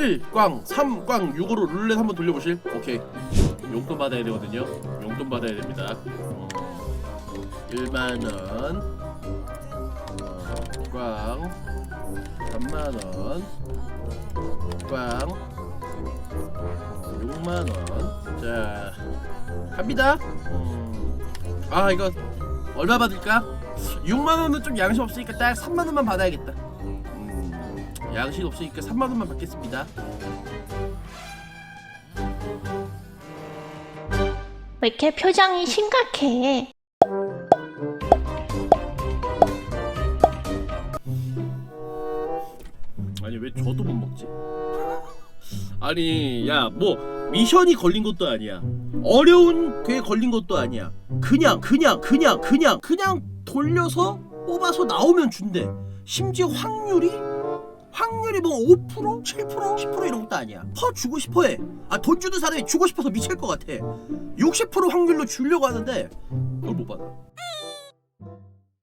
1꽝 3꽝 6으로 룰렛 한번 돌려보실? 오케이. 용돈 받아야 되거든요. 용돈 받아야 됩니다. 어, 1만원. 어, 꽝. 3만원. 꽝. 어, 6만원. 자 갑니다. 음, 아 이거 얼마 받을까? 6만원은 좀 양심 없으니까 딱 3만원만 받아야겠다. 음, 양심 없으니까 3만원만 받겠습니다 왜 이렇게 표정이 심각해? 아니 왜 저도 못 먹지? 아니 야 뭐 미션이 걸린 것도 아니야 어려운 게 걸린 것도 아니야 그냥 그냥 그냥 그냥 그냥 돌려서 뽑아서 나오면 준대 심지어 확률이 확률이 뭐 5%? 7%? 10% 이런 것도 아니야 퍼 주고 싶어 해 아 돈 주는 사람이 주고 싶어서 미칠 것 같아 60% 확률로 주려고 하는데 그걸 못 받아